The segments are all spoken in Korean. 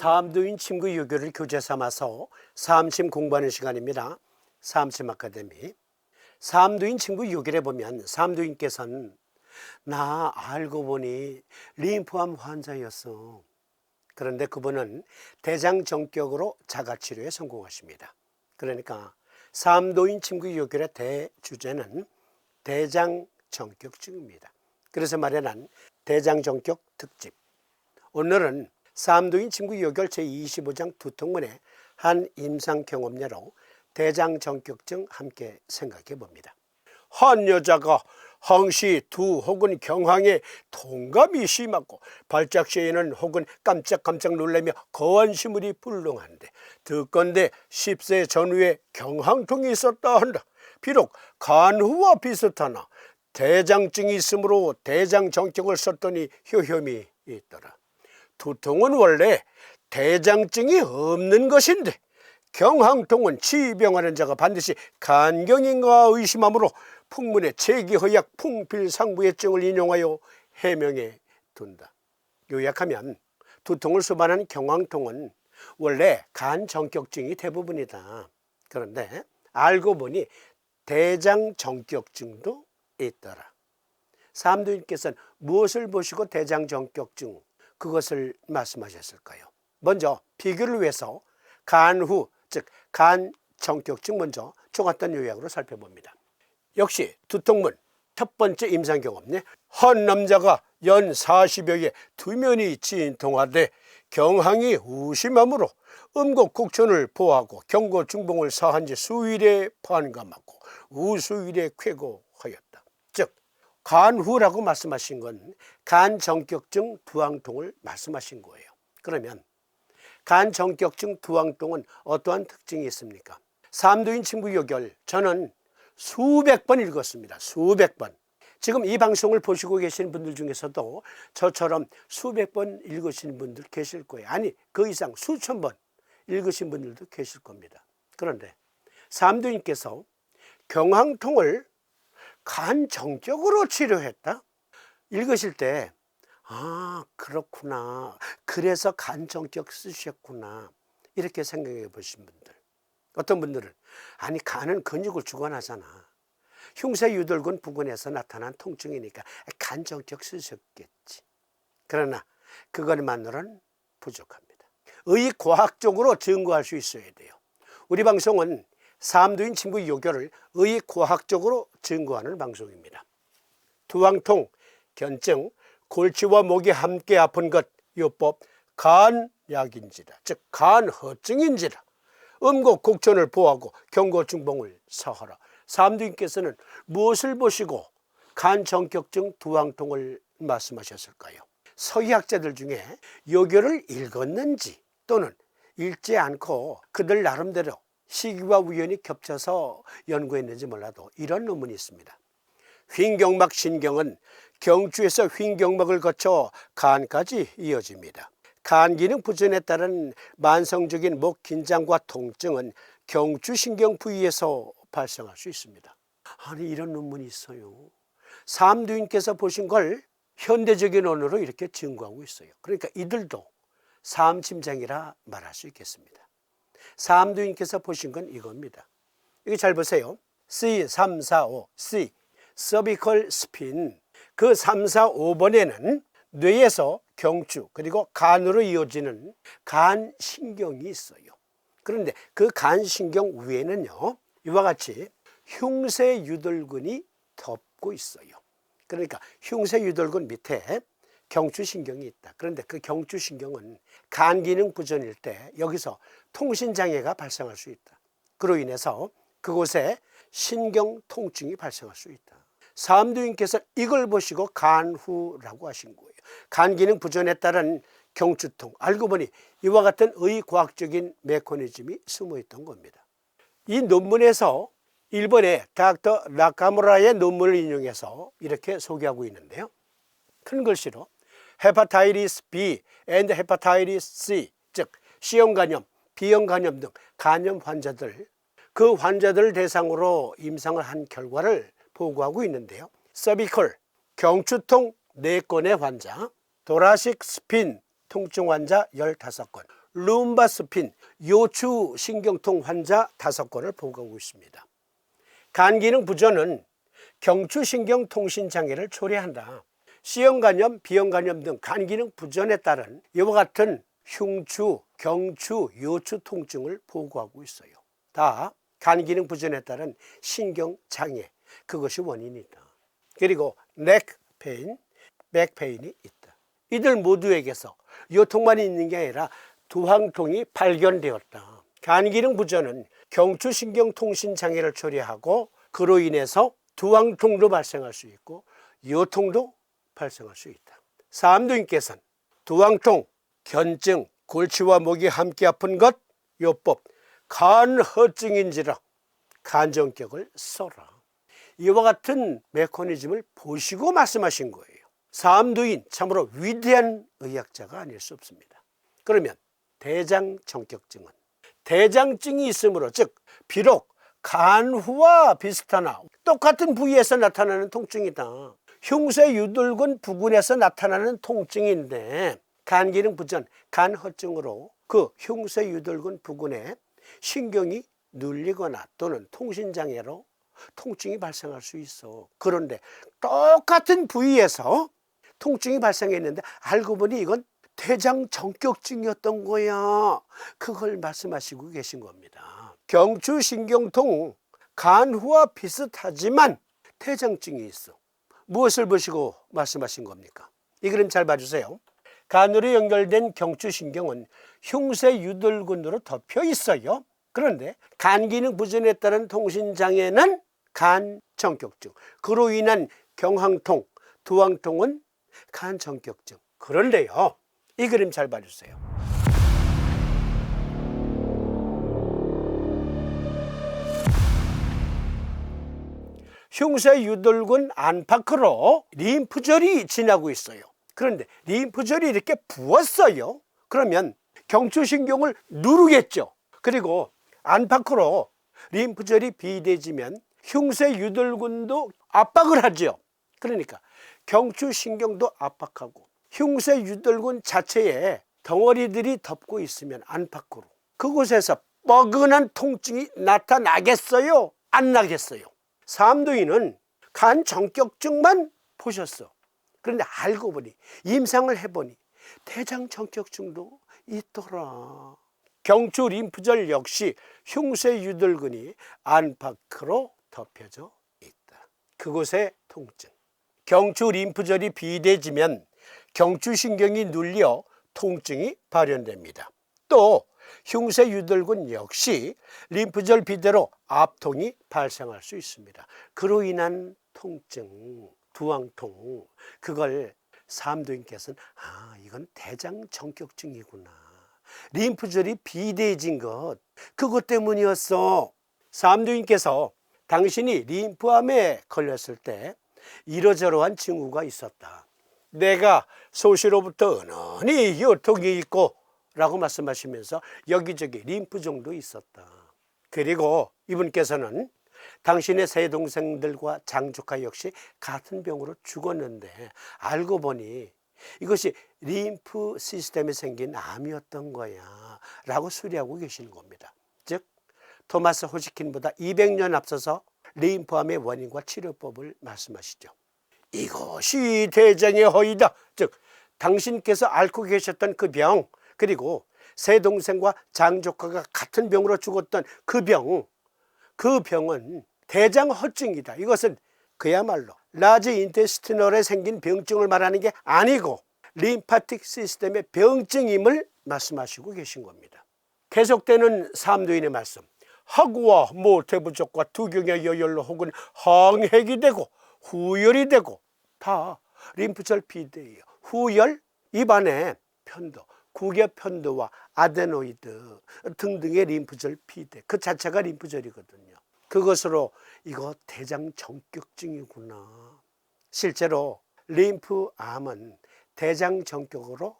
삼두인 친구 유교를 교재 삼아서 삼심 공부하는 시간입니다. 삼심 아카데미. 삼두인 친구 유교에 보면 삼두인께서는 나 알고 보니 림프암 환자였어. 그런데 그분은 대장 정격으로 자가 치료에 성공하십니다. 그러니까 삼도인 친구 유교의 대주제는 대장 정격증입니다. 그래서 마련한 대장 정격 특집. 오늘은 삼도인 친구 요결 제 25장 두통문의 한 임상 경험례로 대장정격증 함께 생각해 봅니다. 한 여자가 항시 두 혹은 경황에 통감이 심하고 발작 시에는 혹은 깜짝깜짝 놀라며 거한 시물이 불능한데 듣건대 10세 전후에 경황통이 있었다 한다. 비록 간후와 비슷하나 대장증이 있으므로 대장정격을 썼더니 효험이 있더라. 두통은 원래 대장증이 없는 것인데 경항통은 치병하는 자가 반드시 간경인가 의심하므로 풍문의 체기허약 풍필상부의 증을 인용하여 해명해 둔다. 요약하면 두통을 수반한 경황통은 원래 간정격증이 대부분이다. 그런데 알고 보니 대장정격증도 있더라. 삼두인께서는 무엇을 보시고 대장정격증 그것을 말씀하셨을까요? 먼저 비교를 위해서 간 후 즉 간 정격증 먼저 종합단 요약으로 살펴봅니다. 역시 두통문 첫 번째 임상 경험네 한 남자가 연 40여에 두 면이 진통하되 경항이 우심함으로 음곡 곡천을 보하고 경고 중봉을 사한 지 수일에 반감하고 우수일에 쾌고하였다. 즉 간후라고 말씀하신 건 간정격증 두항통을 말씀하신 거예요. 그러면 간정격증 두항통은 어떠한 특징이 있습니까? 삼두인 친구 요결 저는 수백 번 읽었습니다. 수백 번. 지금 이 방송을 보시고 계신 분들 중에서도 저처럼 수백 번 읽으신 분들 계실 거예요. 아니, 그 이상 수천 번 읽으신 분들도 계실 겁니다. 그런데 삼두인께서 경황통을 간정적으로 치료했다? 읽으실 때, 아, 그렇구나. 그래서 간정적 쓰셨구나. 이렇게 생각해 보신 분들. 어떤 분들은, 아니, 간은 근육을 주관하잖아. 흉쇄 유돌근 부근에서 나타난 통증이니까 간정적 쓰셨겠지. 그러나 그것만으로는 부족합니다. 의과학적으로 증거할 수 있어야 돼요. 우리 방송은 삼두인 친구 요교를 의 과학적으로 증거하는 방송입니다. 두황통, 견증, 골치와 목이 함께 아픈 것 요법 간약인지라 즉 간허증인지라 음곡 곡천을 보하고 경고중봉을 사하라 삼두인께서는 무엇을 보시고 간정격증 두황통을 말씀하셨을까요? 서의학자들 중에 요교를 읽었는지 또는 읽지 않고 그들 나름대로 시기와 우연히 겹쳐서 연구했는지 몰라도 이런 논문이 있습니다. 휜경막 신경은 경추에서 휜경막을 거쳐 간까지 이어집니다. 간 기능 부전에 따른 만성적인 목 긴장과 통증은 경추 신경 부위에서 발생할 수 있습니다. 아니 이런 논문이 있어요. 삼두인께서 보신 걸 현대적인 언어로 이렇게 증거하고 있어요. 그러니까 이들도 삼침장이라 말할 수 있겠습니다. 삼두인께서 보신 건 이겁니다. 이거 잘 보세요. C 3, 4, 5, C 서비컬 스핀 그 3, 4, 5번에는 뇌에서 경추 그리고 간으로 이어지는 간신경이 있어요. 그런데 그 간신경 위에는요 이와 같이 흉쇄 유돌근이 덮고 있어요. 그러니까 흉쇄 유돌근 밑에 경추신경이 있다. 그런데 그 경추신경은 간 기능 부전일 때 여기서 통신 장애가 발생할 수 있다. 그로 인해서 그곳에 신경 통증이 발생할 수 있다. 사암두인께서 이걸 보시고 간후라고 하신 거예요. 간 기능 부전에 따른 경추통. 알고 보니 이와 같은 의과학적인 메커니즘이 숨어 있던 겁니다. 이 논문에서 일본의 닥터 라카무라의 논문을 인용해서 이렇게 소개하고 있는데요. 큰 글씨로 헤파타이리스 B and 헤파타이리스 C 즉 C형 간염, B형 간염 등 간염 환자들 그 환자들을 대상으로 임상을 한 결과를 보고하고 있는데요. 서비컬 경추통 4건의 환자, 도라식 스핀 통증 환자 15건, 룸바 스핀 요추 신경통 환자 다섯 건을 보고하고 있습니다. 간 기능 부전은 경추 신경 통신 장애를 초래한다. C형 간염, B형 간염 등 간 기능 부전에 따른 이와 같은 흉추, 경추, 요추 통증을 보고하고 있어요. 다 간 기능 부전에 따른 신경 장애 그것이 원인이다. 그리고 넥 페인, 백 페인이 있다. 이들 모두에게서 요통만 있는 게 아니라 두황통이 발견되었다. 간 기능 부전은 경추 신경 통신 장애를 초래하고 그로 인해서 두황통도 발생할 수 있고 요통도 발생할 수 있다. 삼두인께서는 두황통, 견증, 골치와 목이 함께 아픈 것, 요법, 간허증인지라 간정격을 써라. 이와 같은 메커니즘을 보시고 말씀하신 거예요. 삼두인 참으로 위대한 의학자가 아닐 수 없습니다. 그러면 대장정격증은 대장증이 있으므로 즉 비록 간후와 비슷하나 똑같은 부위에서 나타나는 통증이다. 흉쇄 유돌근 부근에서 나타나는 통증인데 간 기능 부전, 간 허증으로 그 흉쇄 유돌근 부근에 신경이 눌리거나 또는 통신 장애로 통증이 발생할 수 있어. 그런데 똑같은 부위에서 통증이 발생했는데 알고 보니 이건 대장 정격증이었던 거야. 그걸 말씀하시고 계신 겁니다. 경추신경통 간후와 비슷하지만 대장증이 있어. 무엇을 보시고 말씀하신 겁니까? 이 그림 잘 봐주세요. 간으로 연결된 경추신경은 흉쇄 유돌근으로 덮여 있어요. 그런데 간 기능 부전에 따른 통신 장애는 간정격증. 그로 인한 경황통, 두황통은 간정격증. 그런데요. 이 그림 잘 봐주세요. 흉쇄 유돌근 안팎으로 림프절이 지나고 있어요. 그런데 림프절이 이렇게 부었어요. 그러면 경추신경을 누르겠죠. 그리고 안팎으로 림프절이 비대지면 흉쇄 유돌근도 압박을 하죠. 그러니까 경추신경도 압박하고 흉쇄 유돌근 자체에 덩어리들이 덮고 있으면 안팎으로 그곳에서 뻐근한 통증이 나타나겠어요? 안 나겠어요? 삼두인은 간 정격증만 보셨어. 그런데 알고 보니 임상을 해보니 대장 정격증도 있더라. 경추 림프절 역시 흉쇄 유돌근이 안팎으로 덮여져 있다. 그곳의 통증. 경추 림프절이 비대지면 경추 신경이 눌려 통증이 발현됩니다. 또 흉쇄 유돌근 역시 림프절 비대로 압통이 발생할 수 있습니다. 그로 인한 통증, 두황통, 그걸 삼도인께서는 아 이건 대장 정격증이구나. 림프절이 비대해진 것 그것 때문이었어. 삼도인께서 당신이 림프암에 걸렸을 때 이러저러한 징후가 있었다. 내가 소시로부터 은은히 요통이 있고 라고 말씀하시면서 여기저기 림프종도 있었다. 그리고 이분께서는 당신의 세 동생들과 장조카 역시 같은 병으로 죽었는데 알고 보니 이것이 림프 시스템에 생긴 암이었던 거야 라고 수리하고 계시는 겁니다. 즉 토마스 호지킨보다 200년 앞서서 림프암의 원인과 치료법을 말씀하시죠. 이것이 대장의 허이다. 즉 당신께서 앓고 계셨던 그 병, 그리고 세 동생과 장조카가 같은 병으로 죽었던 그 병, 그 병은 대장 허증이다. 이것은 그야말로 라지 인테스티널에 생긴 병증을 말하는 게 아니고 림파틱 시스템의 병증임을 말씀하시고 계신 겁니다. 계속되는 삼도인의 말씀. 하구와 모태부족과 두경의 여열로 혹은 항핵이 되고 후열이 되고 다 림프절 비대예요. 후열, 입안에 편도, 구개 편도와 아데노이드 등등의 림프절 비대 그 자체가 림프절이거든요. 그것으로 이거 대장 정격증이구나. 실제로 림프암은 대장 정격으로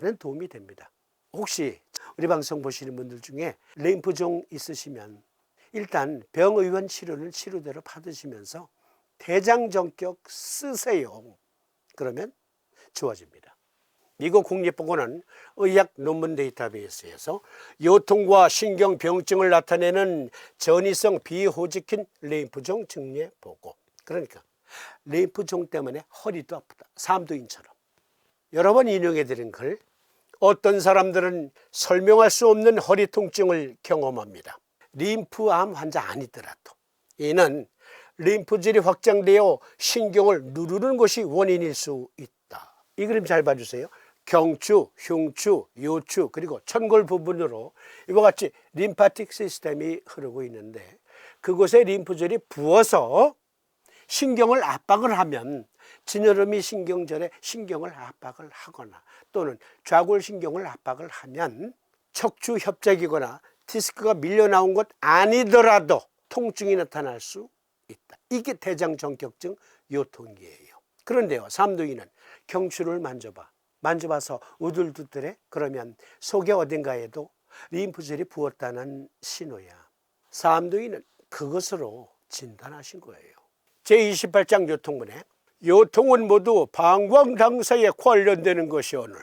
많은 도움이 됩니다. 혹시 우리 방송 보시는 분들 중에 림프종 있으시면 일단 병의원 치료를 치료대로 받으시면서 대장 정격 쓰세요. 그러면 좋아집니다. 미국 국립보건원 의학 논문 데이터베이스에서 요통과 신경병증을 나타내는 전이성 비호지킨 림프종 증례 보고. 그러니까 림프종 때문에 허리도 아프다. 삼두인처럼. 여러 번 인용해 드린 글 어떤 사람들은 설명할 수 없는 허리 통증을 경험합니다. 림프암 환자 아니더라도 이는 림프질이 확장되어 신경을 누르는 것이 원인일 수 있다. 이 그림 잘 봐주세요. 경추, 흉추, 요추 그리고 천골 부분으로 이와 같이 림파틱 시스템이 흐르고 있는데 그곳에 림프질이 부어서 신경을 압박을 하면 진여름이 신경절에 신경을 압박을 하거나 또는 좌골신경을 압박을 하면 척추 협착이거나 디스크가 밀려 나온 것 아니더라도 통증이 나타날 수 있다. 이게 대장정격증 요통이에요. 그런데요, 삼두이는 경추를 만져봐. 만져봐서 우들두들해? 그러면 속에 어딘가에도 림프질이 부었다는 신호야. 삼두이는 그것으로 진단하신 거예요. 제28장 요통문에 요통은 모두 방광당사에 관련되는 것이 오늘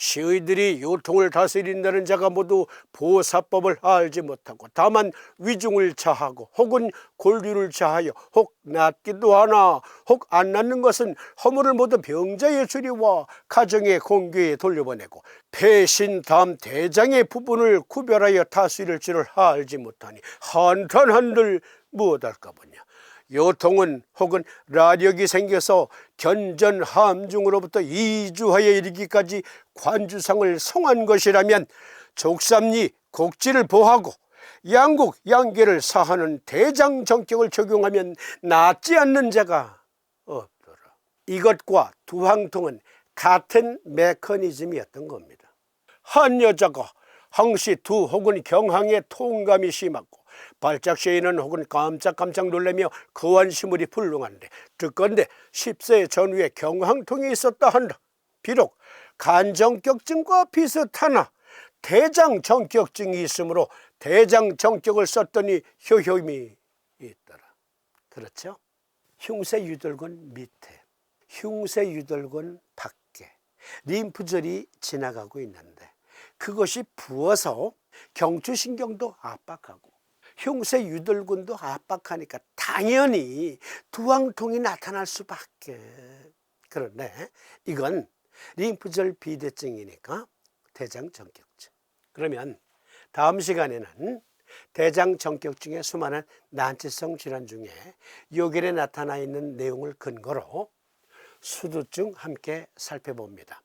시의들이 요통을 다스린다는 자가 모두 보사법을 알지 못하고 다만 위중을 자하고 혹은 골류를 자하여 혹 낫기도 하나 혹 안 낫는 것은 허물을 모두 병자의 주리와 가정의 공교에 돌려보내고 폐신 다음 대장의 부분을 구별하여 다스릴 줄을 알지 못하니 한탄한들 무엇할까 보냐 요통은 혹은 라력이 생겨서 견전 함중으로부터 이주하여 이르기까지 관주상을 성한 것이라면 족삼리 곡지를 보하고 양국 양계를 사하는 대장 정격을 적용하면 낫지 않는 자가 없더라. 이것과 두항통은 같은 메커니즘이었던 겁니다. 한 여자가 항시 두 혹은 경항의 통감이 심하고 발작시에는 혹은 깜짝깜짝 놀라며 거한시물이 불능한데 듣건대 10세 전후에 경황통이 있었다 한다. 비록 간정격증과 비슷하나 대장정격증이 있으므로 대장정격을 썼더니 효효임이 있더라. 그렇죠? 흉쇄유돌근 밑에, 흉쇄유돌근 밖에 림프절이 지나가고 있는데 그것이 부어서 경추신경도 압박하고 흉쇄 유돌근도 압박하니까 당연히 두항통이 나타날 수밖에. 그런데 이건 림프절 비대증이니까 대장 정격증. 그러면 다음 시간에는 대장 정격증의 수많은 난치성 질환 중에 요결에 나타나 있는 내용을 근거로 수두증 함께 살펴봅니다.